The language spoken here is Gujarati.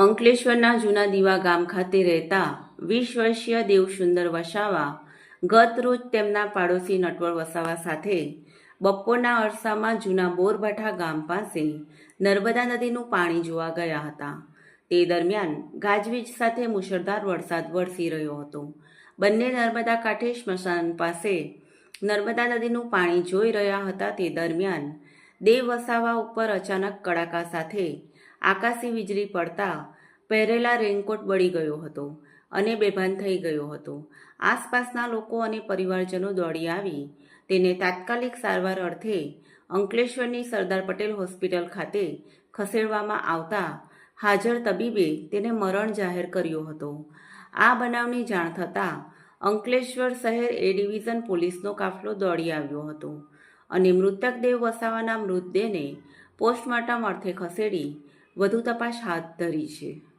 અંકલેશ્વરના જૂના દીવા ગામ ખાતે રહેતા વીસ વર્ષીય દેવસુંદર વસાવા ગત રોજ તેમના પાડોશી નટવર વસાવા સાથે બપોરના અરસામાં જૂના બોરભઠા ગામ પાસે નર્મદા નદીનું પાણી જોવા ગયા હતા. તે દરમિયાન ગાજવીજ સાથે મુશળધાર વરસાદ વરસી રહ્યો હતો. બંને નર્મદા કાંઠે સ્મશાન પાસે નર્મદા નદીનું પાણી જોઈ રહ્યા હતા. તે દરમિયાન દેવ વસાવા ઉપર અચાનક કડાકા સાથે આકાશી વીજળી પડતા પહેરેલા રેનકોટ બળી ગયો હતો અને બેભાન થઈ ગયો હતો. આસપાસના લોકો અને પરિવારજનો દોડી આવી. તેને તાત્કાલિક સારવાર અર્થે અંકલેશ્વરની સરદાર પટેલ હોસ્પિટલ ખાતે ખસેડવામાં આવતા હાજર તબીબે તેને મરણ જાહેર કર્યો હતો. આ બનાવની જાણ થતાં અંકલેશ્વર શહેર એ ડિવિઝન પોલીસનો કાફલો દોડી આવ્યો હતો અને મૃતક દેવ વસાવાના મૃતદેહને પોસ્ટમોર્ટમ અર્થે ખસેડી વધુ તપાસ હાથ ધરી છે.